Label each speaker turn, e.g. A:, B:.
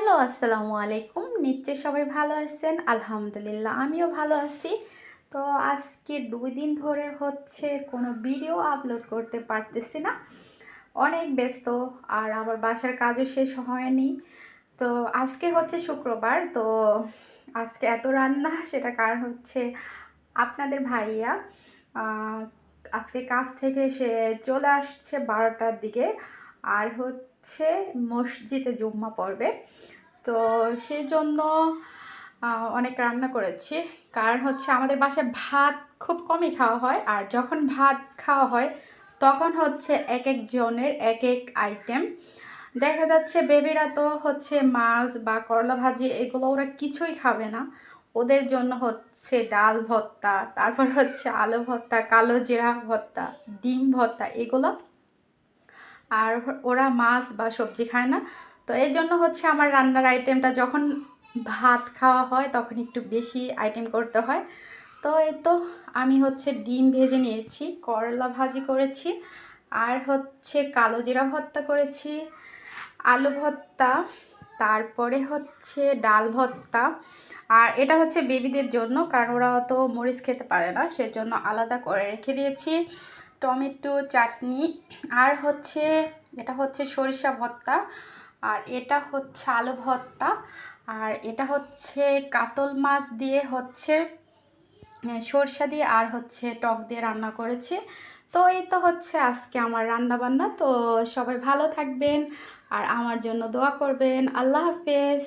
A: Hello, আসসালামু আলাইকুম। নিশ্চয়ই সবাই ভালো আছেন? আলহামদুলিল্লাহ, আমিও ভালো আছি। তো আজকে দুই দিন ধরে হচ্ছে কোনো ভিডিও আপলোড করতে পারতেছি না। অনেক ব্যস্ত, আর আমার বাসার কাজও শেষ হয়নি। তো আজকে হচ্ছে শুক্রবার, তো আজকে এত রান্না, সেটা কারণ হচ্ছে আপনাদের ভাইয়া আজকে কাজ থেকে সে চলে আসছে বারোটার দিকে। আর হচ্ছে মসজিদে জুম্মা পড়বে। তো সেই জন্য অনেক রান্না করেছি। কারণ হচ্ছে আমাদের বাসায় ভাত খুব কমই খাওয়া হয়। আর যখন ভাত খাওয়া হয়, তখন হচ্ছে এক একজনের এক এক আইটেম। দেখা যাচ্ছে বেবিরা তো হচ্ছে মাছ বা করলা ভাজি এগুলো ওরা কিছুই খাবে না। ওদের জন্য হচ্ছে ডাল ভর্তা, তারপর হচ্ছে আলু ভর্তা, কালো জিরা ভর্তা, ডিম ভর্তা, এগুলো আর ওরা মাছ বা সবজি খায় না। তো এই জন্য হচ্ছে আমার রান্নার আইটেমটা যখন ভাত খাওয়া হয়, তখন একটু বেশি আইটেম করতে হয়। তো এই তো আমি হচ্ছে ডিম ভেজে নিয়েছি, করলা ভাজি করেছি, আর হচ্ছে কালো জিরা ভর্তা করেছি, আলু ভর্তা, তারপরে হচ্ছে ডাল ভর্তা। আর এটা হচ্ছে বেবিদের জন্য, কারণ ওরা অত মরিচ খেতে পারে না, সেজন্য আলাদা করে রেখে দিয়েছি। টমেটো, চাটনি, আর হচ্ছে, এটা হচ্ছে সরিষা ভর্তা, আর এটা হচ্ছে আলু ভর্তা, আর এটা হচ্ছে কাতল মাছ দিয়ে হচ্ছে সরষা দিয়ে, আর হচ্ছে টক দিয়ে রান্না করেছি। তো এই তো হচ্ছে আজকে আমার রান্না বান্না তো সবাই ভালো থাকবেন, আর আমার জন্য দোয়া করবেন। আল্লাহ হাফেজ।